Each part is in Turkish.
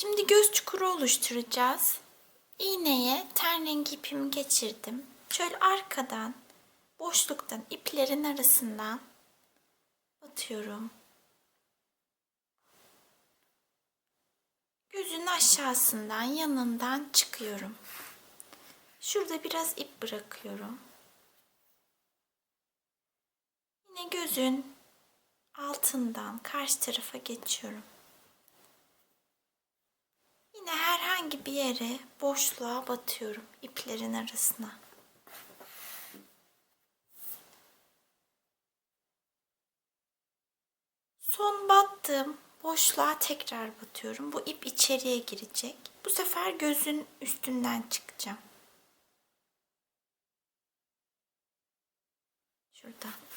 Şimdi göz çukuru oluşturacağız. İğneye ten rengi ipimi geçirdim. Şöyle arkadan, boşluktan, iplerin arasından batıyorum. Gözün aşağısından, yanından çıkıyorum. Şurada biraz ip bırakıyorum. Yine gözün altından karşı tarafa geçiyorum. Yine herhangi bir yere boşluğa batıyorum iplerin arasına. Son battığım boşluğa tekrar batıyorum. Bu ip içeriye girecek. Bu sefer gözün üstünden çıkacağım. Şuradan.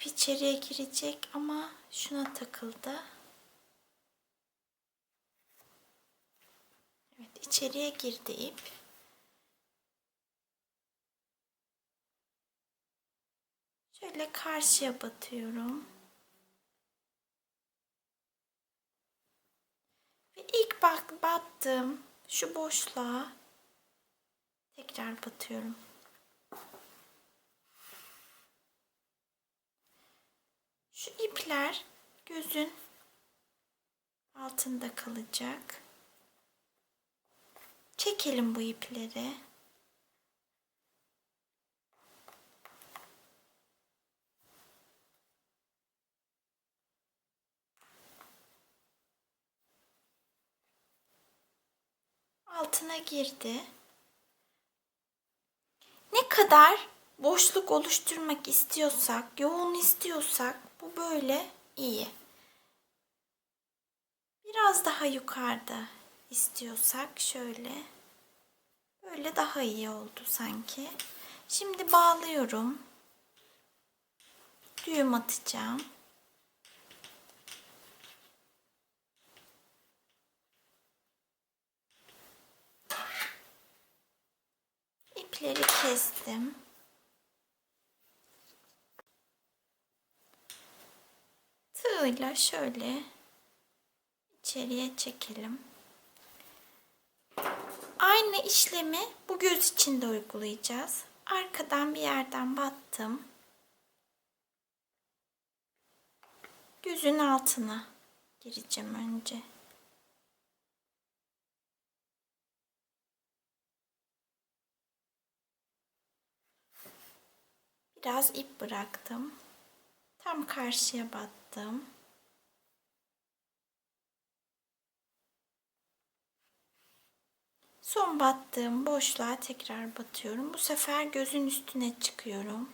İp içeriye girecek ama şuna takıldı. Evet içeriye girdi ip. Şöyle karşıya batıyorum. Ve ilk bak battığım şu boşluğa tekrar batıyorum. Şu ipler gözün altında kalacak. Çekelim bu ipleri. Altına girdi. Ne kadar boşluk oluşturmak istiyorsak, yoğun istiyorsak böyle iyi. Biraz daha yukarıda istiyorsak şöyle böyle daha iyi oldu sanki. Şimdi bağlıyorum. Düğüm atacağım. İpleri kestim. Tığıyla şöyle içeriye çekelim. Aynı işlemi bu göz için de uygulayacağız. Arkadan bir yerden battım. Gözün altına gireceğim önce. Biraz ip bıraktım. Tam karşıya battım. Son battığım boşluğa tekrar batıyorum. Bu sefer gözün üstüne çıkıyorum.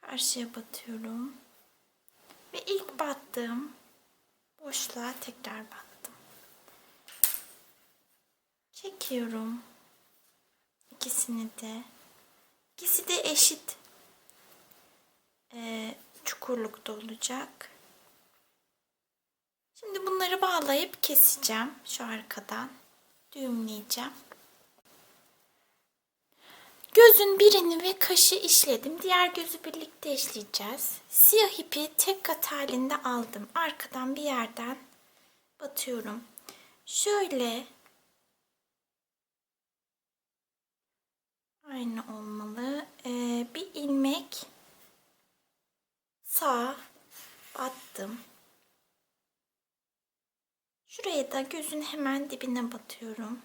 Karşıya batıyorum. Ve ilk battığım boşluğa tekrar battım. Çekiyorum. İkisini de. İkisi de eşit e, çukurlukta olacak. Şimdi bunları bağlayıp keseceğim şu arkadan. Düğümleyeceğim. Gözün birini ve kaşı işledim. Diğer gözü birlikte işleyeceğiz. Siyah ipi tek kat halinde aldım. Arkadan bir yerden batıyorum. Şöyle aynı olmalı. Ee, bir ilmek sağ battım. Şuraya da gözün hemen dibine batıyorum.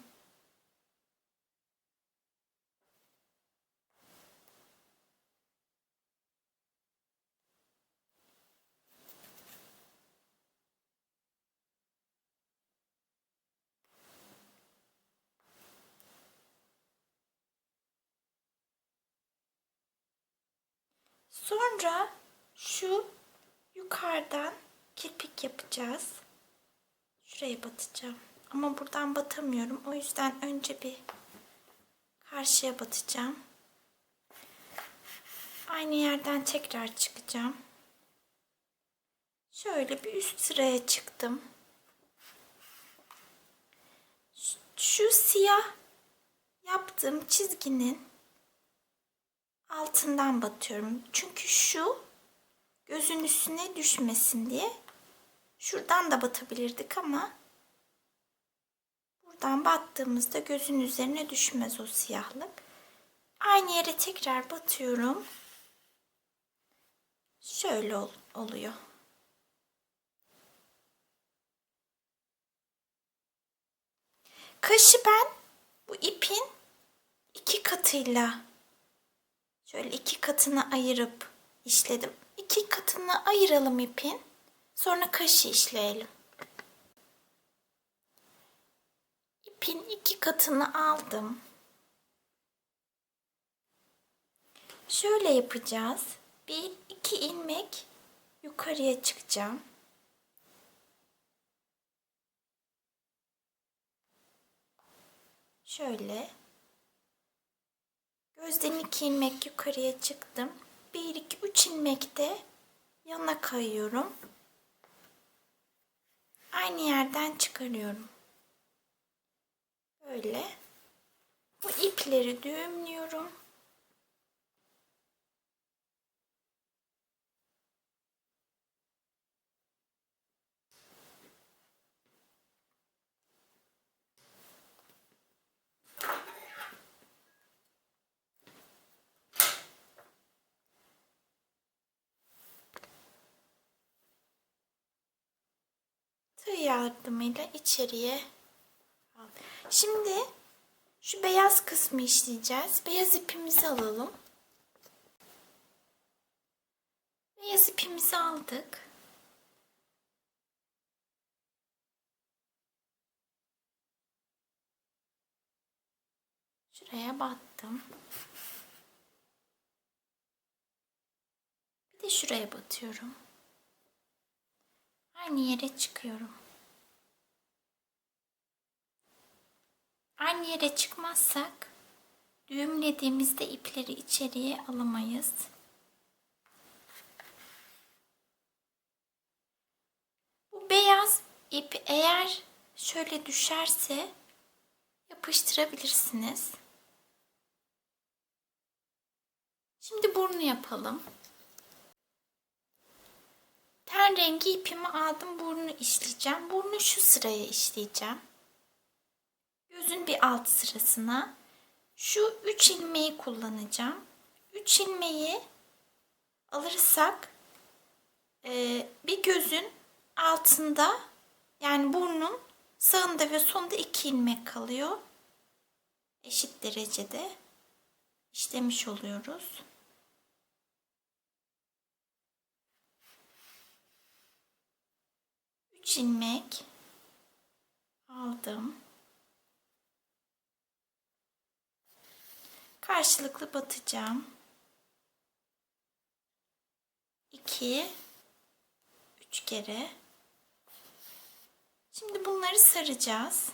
Sonra şu yukarıdan kirpik yapacağız. Şuraya batacağım. Ama buradan batamıyorum. O yüzden önce bir Karşıya batacağım. Aynı yerden tekrar çıkacağım. Şöyle bir üst sıraya çıktım. Şu siyah yaptığım çizginin altından batıyorum. Çünkü şu gözün üstüne düşmesin diye şuradan da batabilirdik ama buradan battığımızda gözün üzerine düşmez o siyahlık. Aynı yere tekrar batıyorum. Şöyle ol- oluyor. Kaşı ben bu ipin iki katıyla şöyle iki katını ayırıp işledim. İki katını ayıralım ipin. Sonra kaşı işleyelim. İpin iki katını aldım. Şöyle yapacağız. Bir iki ilmek yukarıya çıkacağım. Şöyle. Gözden iki ilmek yukarıya çıktım. Bir iki üç ilmek de yana kayıyorum. Aynı yerden çıkarıyorum. Böyle. Bu ipleri düğümlüyorum. Yardımıyla içeriye. Şimdi şu beyaz kısmı işleyeceğiz. Beyaz ipimizi alalım. Beyaz ipimizi aldık. Şuraya battım. Bir de şuraya batıyorum. Aynı yere çıkıyorum. Aynı yere çıkmazsak düğümlediğimizde ipleri içeriye alamayız. Bu beyaz ip eğer şöyle düşerse yapıştırabilirsiniz. Şimdi burnu yapalım. Ten rengi ipimi aldım. Burnu işleyeceğim. Burnu şu sıraya işleyeceğim. Gözün bir alt sırasına şu üç ilmeği kullanacağım. Üç ilmeği alırsak e, bir gözün altında yani burnun sağında ve sonunda iki ilmek kalıyor. Eşit derecede işlemiş oluyoruz. Üç ilmek aldım. Karşılıklı batacağım. 2 3 kere. Şimdi bunları saracağız.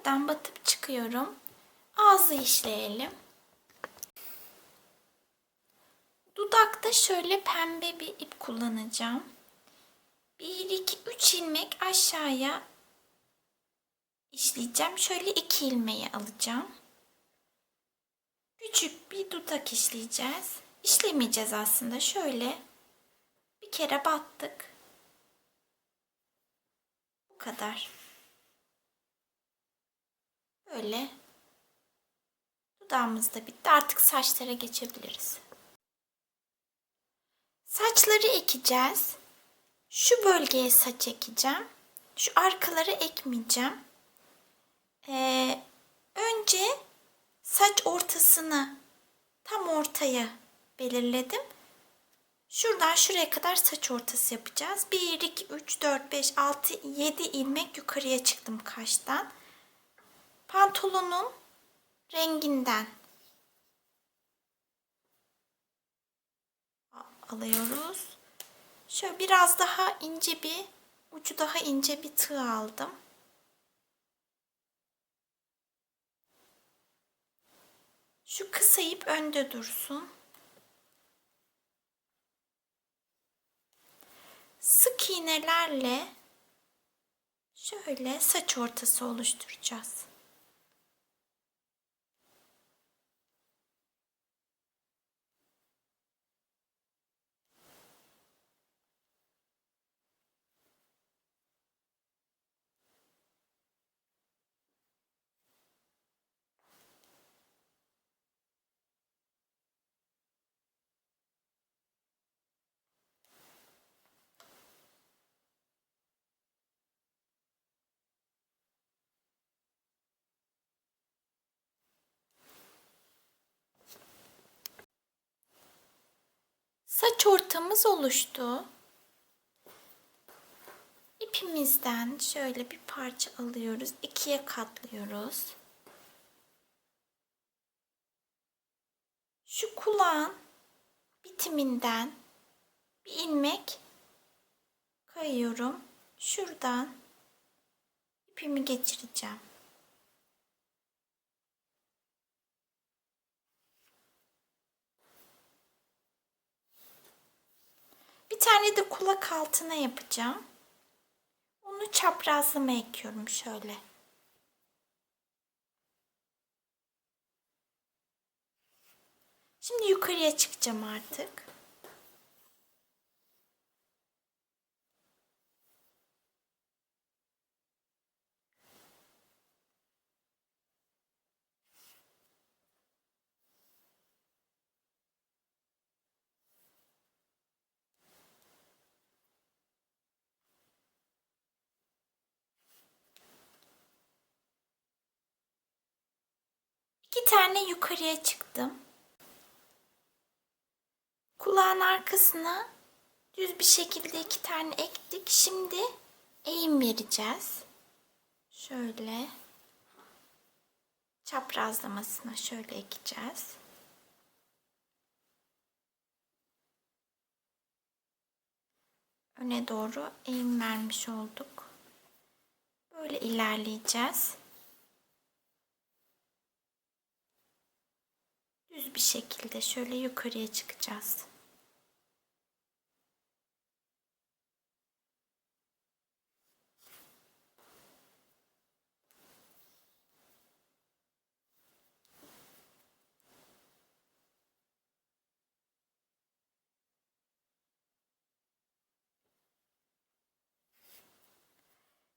Buradan batıp çıkıyorum. Ağzı işleyelim. Dudakta şöyle pembe bir ip kullanacağım. 1 2 3 ilmek aşağıya işleyeceğim. Şöyle 2 ilmeği alacağım. Küçük bir dudak işleyeceğiz. İşlemeyeceğiz aslında. Şöyle bir kere battık. Bu kadar. Böyle dudağımız da bitti. Artık saçlara geçebiliriz. Saçları ekeceğiz. Şu bölgeye saç ekeceğim. Şu arkaları ekmeyeceğim. Ee, önce saç ortasını tam ortaya belirledim. Şuradan şuraya kadar saç ortası yapacağız. 1, 2, 3, 4, 5, 6, 7 ilmek yukarıya çıktım kaştan. Pantolonun renginden alıyoruz. Şöyle biraz daha ince bir ucu daha ince bir tığ aldım. Şu kısa ip önde dursun. Sık iğnelerle şöyle saç ortası oluşturacağız. Saç ortamız oluştu. İpimizden şöyle bir parça alıyoruz. ikiye katlıyoruz. Şu kulağın bitiminden bir ilmek kayıyorum. Şuradan ipimi geçireceğim. Bir tane de kulak altına yapacağım. Onu çaprazlama ekiyorum şöyle. Şimdi yukarıya çıkacağım artık. İki tane yukarıya çıktım. Kulağın arkasına düz bir şekilde iki tane ektik. Şimdi eğim vereceğiz. Şöyle çaprazlamasına şöyle ekeceğiz. Öne doğru eğim vermiş olduk. Böyle ilerleyeceğiz. Düz bir şekilde şöyle yukarıya çıkacağız.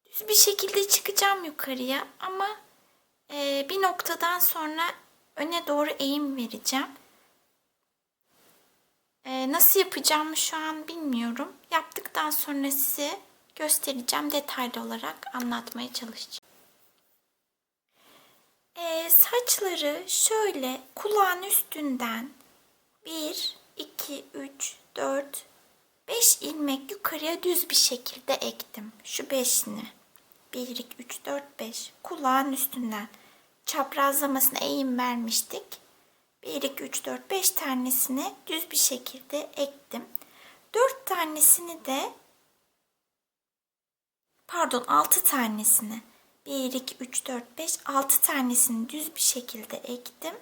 Düz bir şekilde çıkacağım yukarıya ama e, bir noktadan sonra öne doğru eğim vereceğim. Ee, nasıl yapacağımı şu an bilmiyorum. Yaptıktan sonra size göstereceğim. Detaylı olarak anlatmaya çalışacağım. Ee, saçları şöyle kulağın üstünden 1, 2, 3, 4, 5 ilmek yukarıya düz bir şekilde ektim. Şu beşini. 1, 2, 3, 4, 5. Kulağın üstünden çaprazlamasına eğim vermiştik. 1, 2, 3, 4, 5 tanesini düz bir şekilde ektim. 4 tanesini de pardon 6 tanesini 1, 2, 3, 4, 5, 6 tanesini düz bir şekilde ektim.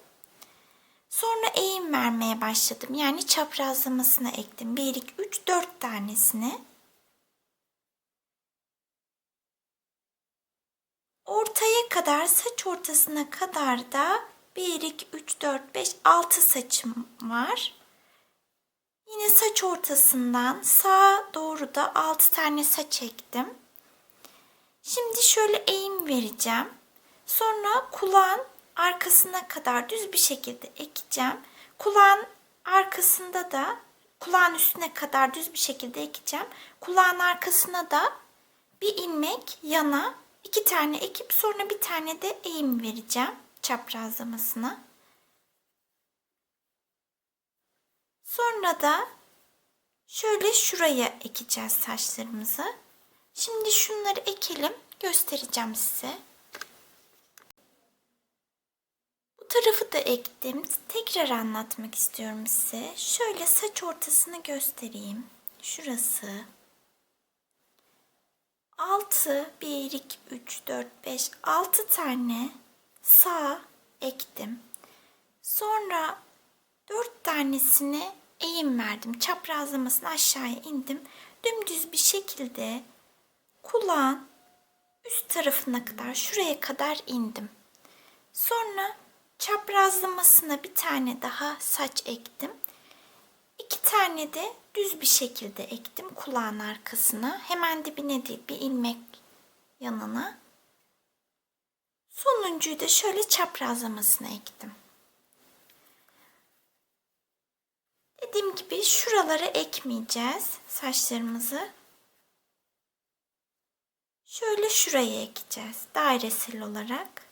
Sonra eğim vermeye başladım. Yani çaprazlamasına ektim. 1, 2, 3, 4 tanesini. Ortaya kadar saç ortasına kadar da 1, 2, 3, 4, 5, 6 saçım var. Yine saç ortasından sağa doğru da 6 tane saç ektim. Şimdi şöyle eğim vereceğim. Sonra kulağın arkasına kadar düz bir şekilde ekeceğim. Kulağın arkasında da kulağın üstüne kadar düz bir şekilde ekeceğim. Kulağın arkasına da bir ilmek yana iki tane ekip sonra bir tane de eğim vereceğim çaprazlamasına. Sonra da şöyle şuraya ekeceğiz saçlarımızı. Şimdi şunları ekelim göstereceğim size. Bu tarafı da ektim. Tekrar anlatmak istiyorum size. Şöyle saç ortasını göstereyim. Şurası. 6, 1, 2, 3, 4, 5, 6 tane sağ ektim. Sonra 4 tanesini eğim verdim. Çaprazlamasını aşağıya indim. Dümdüz bir şekilde kulağın üst tarafına kadar şuraya kadar indim. Sonra çaprazlamasına bir tane daha saç ektim. İki tane de düz bir şekilde ektim kulağın arkasına. Hemen dibine değil bir ilmek yanına. Sonuncuyu da şöyle çaprazlamasına ektim. Dediğim gibi şuralara ekmeyeceğiz saçlarımızı. Şöyle şuraya ekeceğiz dairesel olarak.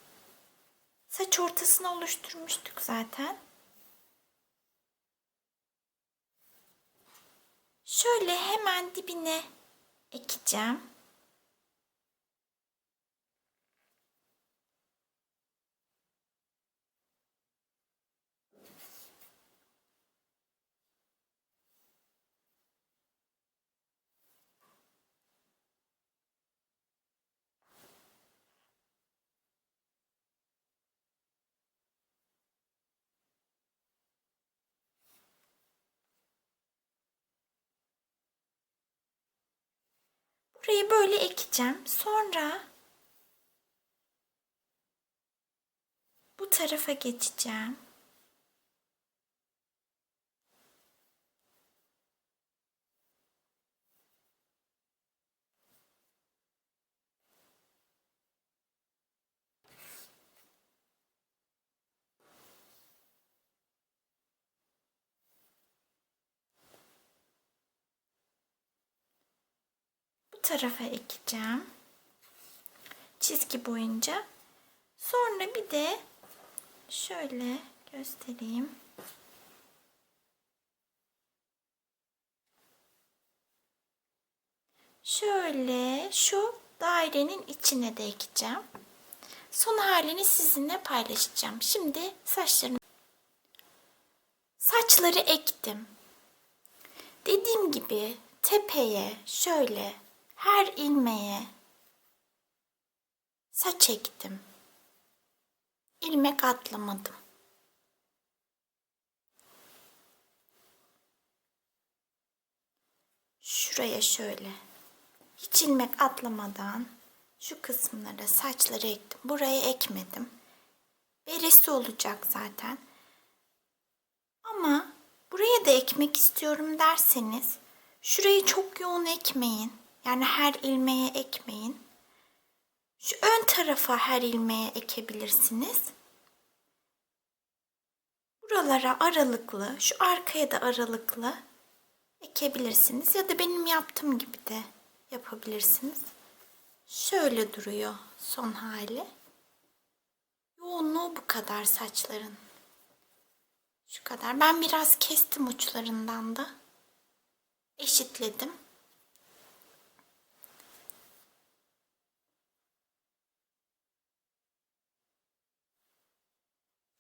Saç ortasını oluşturmuştuk zaten. Şöyle hemen dibine ekeceğim. Burayı böyle ekeceğim. Sonra bu tarafa geçeceğim. bu tarafa ekeceğim. Çizgi boyunca. Sonra bir de şöyle göstereyim. Şöyle şu dairenin içine de ekeceğim. Son halini sizinle paylaşacağım. Şimdi saçlarını saçları ektim. Dediğim gibi tepeye şöyle her ilmeğe saç ektim. İlmek atlamadım. Şuraya şöyle hiç ilmek atlamadan şu kısımlara saçları ektim. Buraya ekmedim. Beresi olacak zaten. Ama buraya da ekmek istiyorum derseniz şurayı çok yoğun ekmeyin. Yani her ilmeğe ekmeyin. Şu ön tarafa her ilmeğe ekebilirsiniz. Buralara aralıklı, şu arkaya da aralıklı ekebilirsiniz. Ya da benim yaptığım gibi de yapabilirsiniz. Şöyle duruyor son hali. Yoğunluğu bu kadar saçların. Şu kadar. Ben biraz kestim uçlarından da. Eşitledim.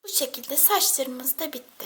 Bu şekilde saçlarımız da bitti.